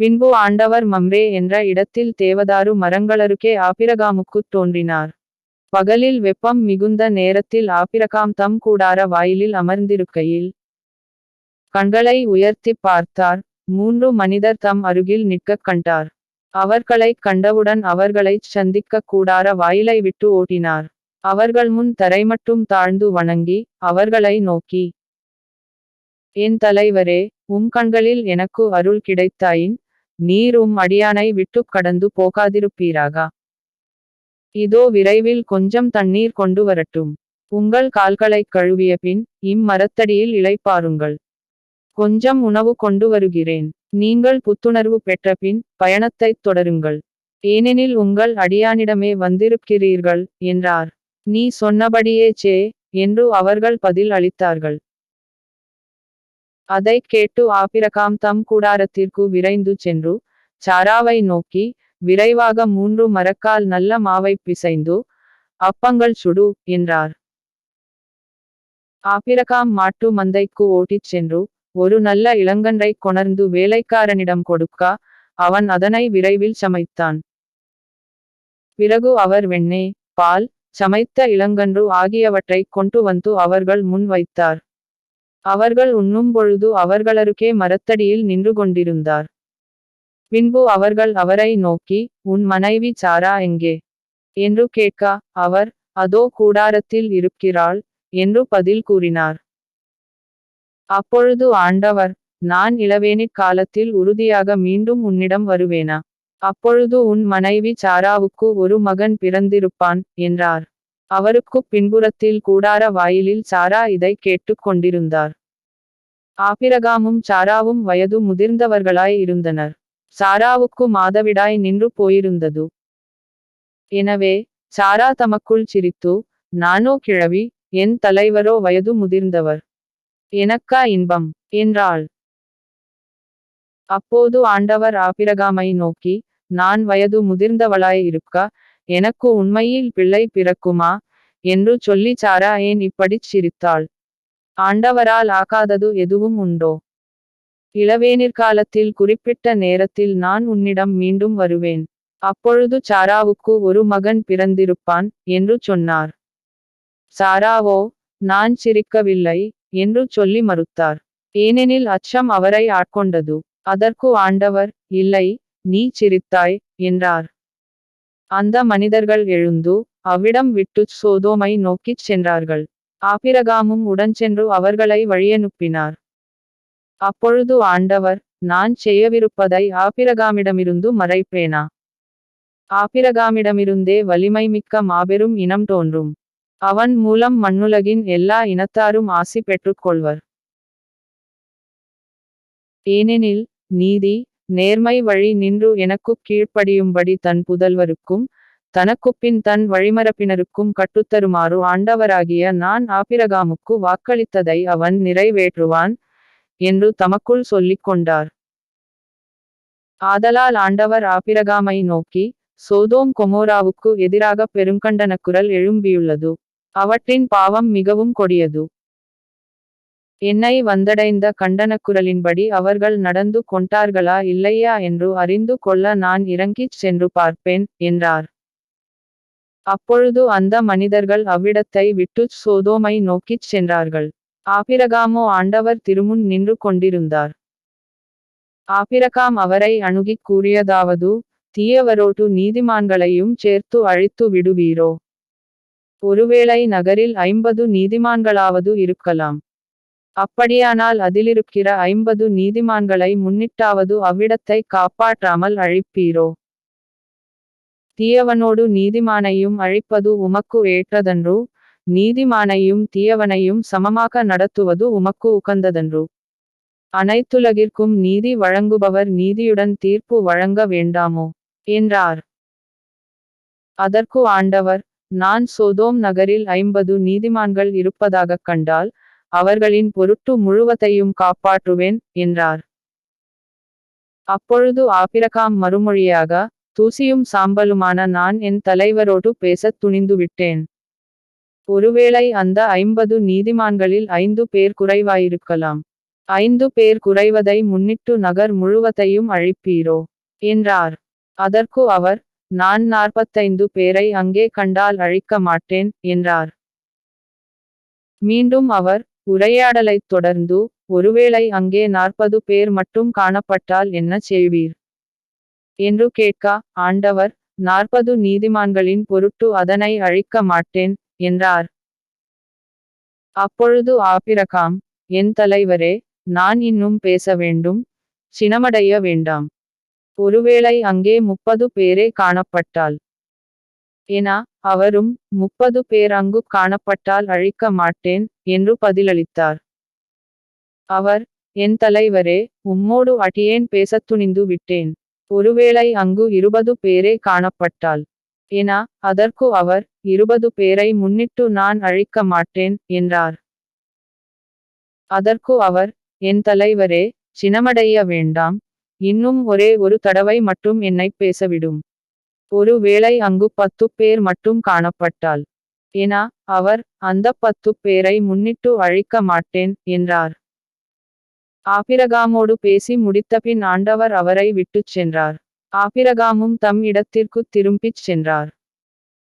பின்பு ஆண்டவர் மம்ரே என்ற இடத்தில் தேவதாரு மரங்களருகே ஆபிரகாமுக்குத் தோன்றினார். பகலில் வெப்பம் மிகுந்த நேரத்தில் ஆபிரகாம் தம் கூடார வாயிலில் அமர்ந்திருக்கையில் கண்களை உயர்த்திப் பார்த்தார். மூன்று மனிதர் தம் அருகில் நிற்கக் கண்டார். அவர்களைக் கண்டவுடன் அவர்களைச் சந்திக்க கூடார வாயிலை விட்டு ஓட்டினார். அவர்கள் முன் தரைமட்டும் தாழ்ந்து வணங்கி அவர்களை நோக்கி என் தலைவரே உம் கண்களில் எனக்கு அருள் கிடைத்தாயின் நீர் உம் அடியானை விட்டுக் கடந்து போகாதிருப்பீராக. இதோ விரைவில் கொஞ்சம் தண்ணீர் கொண்டு வரட்டும். உங்கள் கால்களைக் கழுவிய பின் இம்மரத்தடியில் இளைப்பாருங்கள். கொஞ்சம் உணவு கொண்டு வருகிறேன். நீங்கள் புத்துணர்வு பெற்ற பின் பயணத்தைத் தொடருங்கள். ஏனெனில் உங்கள் அடியானிடமே வந்திருக்கிறீர்கள் என்றார். நீ சொன்னபடியே சே என்று அவர்கள் பதில் அளித்தார்கள். அதைக் கேட்டு ஆபிரகாம் தம் கூடாரத்திற்கு விரைந்து சென்று சாராவை நோக்கி விரைவாக மூன்று மரக்கால் நல்ல மாவைப் பிசைந்து அப்பங்கள் சுடு என்றார். ஆபிரகாம் மாட்டு மந்தைக்கு ஓட்டிச் சென்று ஒரு நல்ல இளங்கன்றை கொணர்ந்து வேலைக்காரனிடம் கொடுக்க அவன் அதனை விரைவில் சமைத்தான். பிறகு அவர் வெண்ணெய் பால் சமைத்த இளங்கன்று ஆகியவற்றைக் கொண்டு வந்து அவர்கள் முன் வைத்தார். அவர்கள் உண்ணும் பொழுது அவர்களருக்கே மரத்தடியில் நின்று கொண்டிருந்தார். பின்பு அவர்கள் அவரை நோக்கி உன் மனைவி சாரா எங்கே என்று கேட்க அவர் அதோ கூடாரத்தில் இருக்கிறாள் என்று பதில் கூறினார். அப்பொழுது ஆண்டவர் நான் இளவேனிற் காலத்தில் உறுதியாக மீண்டும் உன்னிடம் வருவேனா? அப்பொழுது உன் மனைவி சாராவுக்கு ஒரு மகன் பிறந்திருப்பான் என்றார். அவருக்குப் பின்புறத்தில் கூடார வாயிலில் சாரா இதை கேட்டுக் கொண்டிருந்தார். ஆபிரகாமும் சாராவும் வயது முதிர்ந்தவர்களாய் இருந்தனர். சாராவுக்கு மாதவிடாய் நின்று போயிருந்தது. எனவே சாரா தமக்குள் சிரித்து நானோ கிழவி என் தலைவரோ வயது முதிர்ந்தவர். எனக்கா இன்பம்? என்றாள். அப்போது ஆண்டவர் ஆபிரகாமை நோக்கி நான் வயது முதிர்ந்தவளாய் இருக்க? எனக்கு உண்மையில் பிள்ளை பிறக்குமா? என்று சொல்லி சாரா ஏன் இப்படிச் சிரித்தாள். ஆண்டவரால் ஆகாதது எதுவும் உண்டோ? இளவேனிற்காலத்தில் குறிப்பிட்ட நேரத்தில் நான் உன்னிடம் மீண்டும் வருவேன். அப்பொழுது சாராவுக்கு ஒரு மகன் பிறந்திருப்பான் என்று சொன்னார். சாராவோ நான் சிரிக்கவில்லை என்று சொல்லி மறுத்தார். ஏனெனில் அச்சம் அவரை ஆட்கொண்டது. அதற்கு ஆண்டவர் இல்லை நீ சிரித்தாய் என்றார். அந்த மனிதர்கள் எழுந்து அவ்விடம் விட்டு சோதோமை நோக்கிச் சென்றார்கள். ஆபிரகாமும் உடன் சென்று அவர்களை வழியனுப்பினார் அப்பொழுது ஆண்டவர் நான் செய்யவிருப்பதை ஆபிரகாமிடமிருந்து மறைப்பேனா? ஆபிரகாமிடமிருந்தே வலிமை மிக்க மாபெரும் இனம் தோன்றும். அவன் மூலம் மண்ணுலகின் எல்லா இனத்தாரும் ஆசி பெற்றுக்கொள்வர் ஏனெனில் நீதி நேர்மை வழி நின்று எனக்குக் கீழ்ப்படியும்படி தன் புதல்வருக்கும் தனக்குப்பின் தன் வழிமரப்பினருக்கும் கட்டுத்தருமாறு ஆண்டவராகிய நான் ஆபிரகாமுக்கு வாக்களித்ததை அவன் நிறைவேற்றுவான் என்று தமக்குள் சொல்லிக் கொண்டார். ஆதலால் ஆண்டவர் ஆபிரகாமை நோக்கி சோதோம் கொமோராவுக்கு எதிராக பெருங்கண்டனக்குரல் எழும்பியுள்ளது. அவற்றின் பாவம் மிகவும் கொடியது. என்னை வந்தடைந்த கண்டனக்குரலின்படி அவர்கள் நடந்து கொண்டார்களா இல்லையா என்று அறிந்து கொள்ள நான் இறங்கிச் சென்று பார்ப்பேன் என்றார். அப்பொழுது அந்த மனிதர்கள் அவ்விடத்தை விட்டுச் சோதோமை நோக்கிச் சென்றார்கள். ஆபிரகாமோ ஆண்டவர் திருமுன் நின்று கொண்டிருந்தார். ஆபிரகாம் அவரை அணுகிக் கூறியதாவது தீயவரோடு நீதிமான்களையும் சேர்த்து அழித்து விடுவீரோ? ஒருவேளை நகரில் ஐம்பது நீதிமான்களாவது இருக்கலாம். அப்படியானால் அதிலிருக்கிற ஐம்பது நீதிமான்களை முன்னிட்டாவது அவ்விடத்தை காப்பாற்றாமல் அழிப்பீரோ? தீயவனோடு நீதிமானையும் அழிப்பது உமக்கு ஏற்றதன்று நீதிமானையும் தீயவனையும் சமமாக நடத்துவது உமக்கு உகந்ததன்று. அனைத்துலகிற்கும் நீதி வழங்குபவர் நீதியுடன் தீர்ப்பு வழங்க வேண்டாமோ? என்றார். அதற்கு ஆண்டவர் நான் சோதோம் நகரில் ஐம்பது நீதிமான்கள் இருப்பதாகக் கண்டால் அவர்களின் பொருட்டு முழுவதையும் காப்பாற்றுவேன் என்றார். அப்பொழுது ஆபிரகாம் மறுமொழியாக தூசியும் சாம்பலுமான நான் என் தலைவரோடு பேசத் துணிந்து விட்டேன். ஒருவேளை அந்த ஐம்பது நீதிமான்களில் ஐந்து பேர் குறைவாயிருக்கலாம். ஐந்து பேர் குறைவதை முன்னிட்டு நகர் முழுவதையும் அழிப்பீரோ என்றார். அதற்கு அவர் நான் நாற்பத்தைந்து பேரை அங்கே கண்டால் அழிக்க மாட்டேன் என்றார். மீண்டும் அவர் உரையாடலைத் தொடர்ந்து ஒருவேளை அங்கே நாற்பது பேர் மட்டும் காணப்பட்டால் என்ன செய்வீர்? என்று கேட்க ஆண்டவர் நாற்பது நீதிமான்களின் பொருட்டு அதனை அழிக்க மாட்டேன் என்றார். அப்பொழுது ஆபிரகாம் என் தலைவரே நான் இன்னும் பேச வேண்டும் சினமடைய வேண்டாம். ஒருவேளை அங்கே முப்பது பேரே காணப்பட்டால். என அவரும் முப்பது பேர் அங்கு காணப்பட்டால் அழிக்க மாட்டேன் என்று பதிலளித்தார். அவர் என் தலைவரே உம்மோடு அடியேன் பேசத் துணிந்து விட்டேன். ஒருவேளை அங்கு இருபது பேரே காணப்பட்டால். என அதற்கு அவர் இருபது பேரை முன்னிட்டு நான் அழிக்க மாட்டேன் என்றார். அதற்கு அவர் என் தலைவரே சினமடைய வேண்டாம். இன்னும் ஒரே ஒரு தடவை மட்டும் என்னை பேசவிடும். ஒரு வேளை அங்கு பத்து பேர் மட்டும் காணப்பட்டால். என அவர் அந்த பத்து பேரை முன்னிட்டு அழிக்க மாட்டேன் என்றார். ஆபிரகாமோடு பேசி முடித்தபின் ஆண்டவர் அவரை விட்டுச் சென்றார். ஆபிரகாமும் தம் இடத்திற்குத் திரும்பிச் சென்றார்.